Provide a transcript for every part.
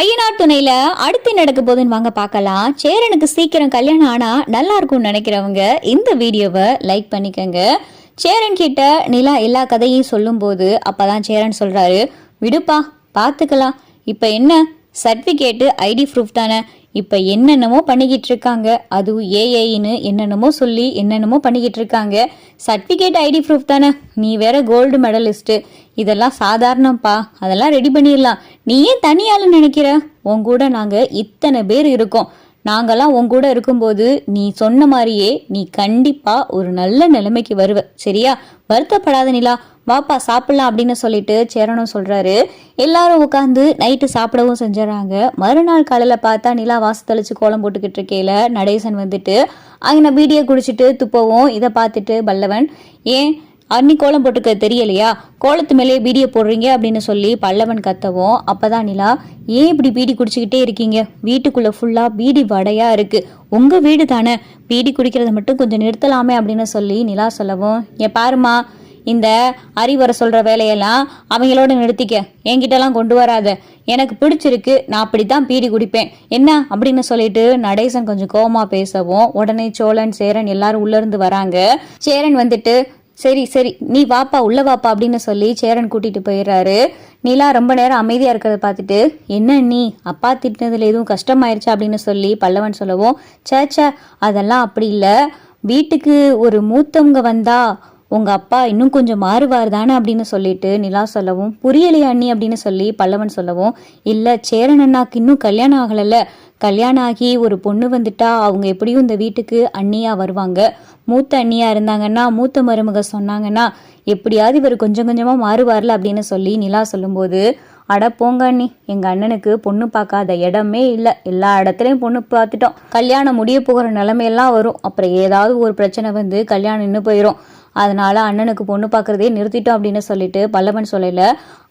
ஐயனார் துணையில அடுத்து நடக்க போகுதுன்னு வாங்க பார்க்கலாம். சேரனுக்கு சீக்கிரம் கல்யாணம் ஆனா நல்லா இருக்கும்னு நினைக்கிறவங்க இந்த வீடியோவை லைக் பண்ணிக்கோங்க. சேரன் கிட்ட நிலா எல்லா கதையும் சொல்லும்போது அப்பதான் சேரன் சொல்றாரு விடுப்பா பார்த்துக்கலாம். இப்போ என்ன? சர்டிஃபிகேட்டு ஐடி ப்ரூஃப் தானே? இப்போ என்னென்னமோ பண்ணிக்கிட்டு இருக்காங்க அதுவும் ஏஐன்னு என்னென்னமோ சொல்லி என்னென்னமோ பண்ணிக்கிட்டு இருக்காங்க சர்டிஃபிகேட் ஐடி ப்ரூஃப் தானே? நீ வேற கோல்டு மெடலிஸ்ட்டு. இதெல்லாம் சாதாரணம்ப்பா. அதெல்லாம் ரெடி பண்ணிடலாம். நீ ஏன் தனியாள் நினைக்கிற? உன் கூட நாங்கள் இத்தனை பேர் இருக்கோம். நாங்கள்லாம் உன் கூட இருக்கும்போது நீ சொன்ன மாதிரியே நீ கண்டிப்பாக ஒரு நல்ல நிலைமைக்கு வருவ. சரியா? வருத்தப்படாத நிலா. வாப்பா சாப்பிடலாம் அப்படின்னு சொல்லிட்டு சேரனும் சொல்கிறாரு எல்லாரும் உட்காந்து நைட்டு சாப்பிடவும் செஞ்சிடறாங்க. மறுநாள் காலையில் பார்த்தா நிலா வாசு தெளிச்சு கோலம் போட்டுக்கிட்டு இருக்கையில நடேசன் வந்துட்டு அங்கே பீடியை குடிச்சிட்டு துப்பவும் இதை பார்த்துட்டு பல்லவன். ஏன்? அன்னி கோலம் போட்டுக்க தெரியலையா? கோலத்து மேலேயே பீடியை போடுறீங்க? அப்படின்னு சொல்லி பல்லவன் கத்தவும் அப்பதான் நிலா ஏன் இப்படி பீடி குடிச்சுக்கிட்டே இருக்கீங்க? வீட்டுக்குள்ள ஃபுல்லா பீடி வடையா இருக்கு. உங்க வீடு தானே பீடி குடிக்கிறத மட்டும் கொஞ்சம் நிறுத்தலாமே அப்படின்னு சொல்லி நிலா சொல்லவும் ஏன் பாருமா இந்த அறிவுரை சொல்கிற வேலையெல்லாம் அவங்களோட நிறுத்திக்க. என்கிட்டலாம் கொண்டு வராத. எனக்கு பிடிச்சிருக்கு நான் அப்படி தான் பீடி குடிப்பேன். என்ன? அப்படின்னு சொல்லிட்டு நடேசன் கொஞ்சம் கோபமாக பேசவும் உடனே சோழன் சேரன் எல்லாரும் உள்ளேருந்து வராங்க. சேரன் வந்துட்டு சரி சரி நீ வாப்பா உள்ள வாப்பா அப்படின்னு சொல்லி சேரன் கூட்டிட்டு போயிடுறாரு. நிலா ரொம்ப நேரம் அமைதியா இருக்கிறத பார்த்துட்டு என்ன நீ? அப்பா திட்டினதுல எதுவும் கஷ்டமாயிருச்சா? அப்படின்னு சொல்லி பல்லவன் சொல்லவும் சேச்ச அதெல்லாம் அப்படி இல்லை. வீட்டுக்கு ஒரு மூத்தவங்க வந்தா உங்க அப்பா இன்னும் கொஞ்சம் மாறுவார் தானே அப்படின்னு சொல்லிட்டு நிலா சொல்லவும் புரியலையா அண்ணி அப்படின்னு சொல்லி பல்லவன் சொல்லவும் இல்ல சேரன் அண்ணாக்கு இன்னும் கல்யாணம் ஆகலைல்ல. கல்யாணம் ஆகி ஒரு பொண்ணு வந்துட்டா அவங்க எப்படியும் இந்த வீட்டுக்கு அண்ணியா வருவாங்க. மூத்த அண்ணியா இருந்தாங்கன்னா மூத்த மருமக சொன்னாங்கன்னா எப்படியாவது இவர் கொஞ்சம் கொஞ்சமா மாறுவார்ல அப்படின்னு சொல்லி நிலா சொல்லும்போது அட போங்க அண்ணி எங்க அண்ணனுக்கு பொண்ணு பார்க்காத இடமே இல்லை. எல்லா இடத்துலையும் பொண்ணு பார்த்துட்டோம். கல்யாணம் முடிய போகிற நிலைமையெல்லாம் வரும். அப்புறம் ஏதாவது ஒரு பிரச்சனை வந்து கல்யாணம் நின்று போயிடும் அதனால் அண்ணனுக்கு பொண்ணு பார்க்குறதே நிறுத்திட்டோம் அப்படின்னு சொல்லிட்டு பல்லவன் சொல்லல.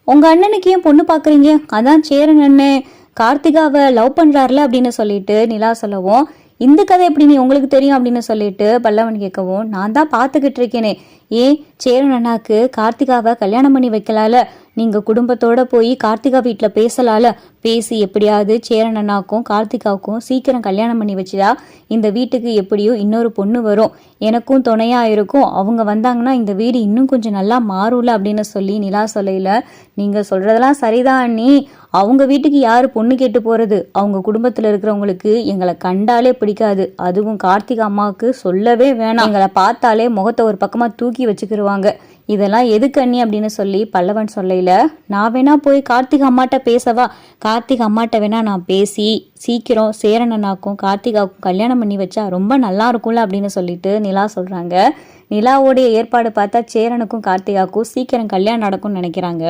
உங்க அண்ணனுக்கு ஏன் பொண்ணு பார்க்குறீங்க அதான் சேரன் அண்ணன் கார்த்திகாவை லவ் பண்ணுறாருல அப்படின்னு சொல்லிட்டு நிலா சொல்லவும் இந்த கதை எப்படி நீ உங்களுக்கு தெரியும் அப்படின்னு சொல்லிட்டு பல்லவன் கேட்கவும் நான் தான் பார்த்துக்கிட்டு இருக்கேனே. ஏன்? சேரன் அண்ணாக்கு கார்த்திகாவை கல்யாணம் பண்ணி வைக்கலால. நீங்க குடும்பத்தோட போய் கார்த்திகா வீட்டில் பேசலால. பேசி எப்படியாவது சேரன் அண்ணாக்கும் கார்த்திகாவுக்கும் சீக்கிரம் கல்யாணம் பண்ணி வச்சுதா. இந்த வீட்டுக்கு எப்படியோ இன்னொரு பொண்ணு வரும். எனக்கும் துணையா இருக்கும். அவங்க வந்தாங்கன்னா இந்த வீடு இன்னும் கொஞ்சம் நல்லா மாறும்ல அப்படின்னு சொல்லி நிலா சொல்லையில நீங்க சொல்றதெல்லாம் சரிதான் அண்ணி. அவங்க வீட்டுக்கு யாரு பொண்ணு கேட்டு போறது? அவங்க குடும்பத்துல இருக்கிறவங்களுக்கு எங்களை கண்டாலே பிடிக்காது. அதுவும் கார்த்திகா அம்மாவுக்கு சொல்லவே வேணாம். எங்களை பார்த்தாலே முகத்தை ஒரு பக்கமா தூக்கி வச்சுக்கிறோம் சொல்லுவாங்க. இதெல்லாம் எதுக்கு அண்ணி அப்படின்னு சொல்லி பல்லவன் சொல்லையில நான் வேணா போய் கார்த்திக் அம்மாட்ட பேசவா? கார்த்திக் அம்மாட்ட வேணா நான் பேசி சீக்கிரம் சேரணனாக்கும் கார்த்திகாவுக்கும் கல்யாணம் பண்ணி வச்சா ரொம்ப நல்லா இருக்கும்ல அப்படின்னு சொல்லிட்டு நிலா சொல்றாங்க. நிலாவோடைய ஏற்பாடு பார்த்தா சேரனுக்கும் கார்த்திகாவுக்கும் சீக்கிரம் கல்யாணம் நடக்கும்னு நினைக்கிறாங்க.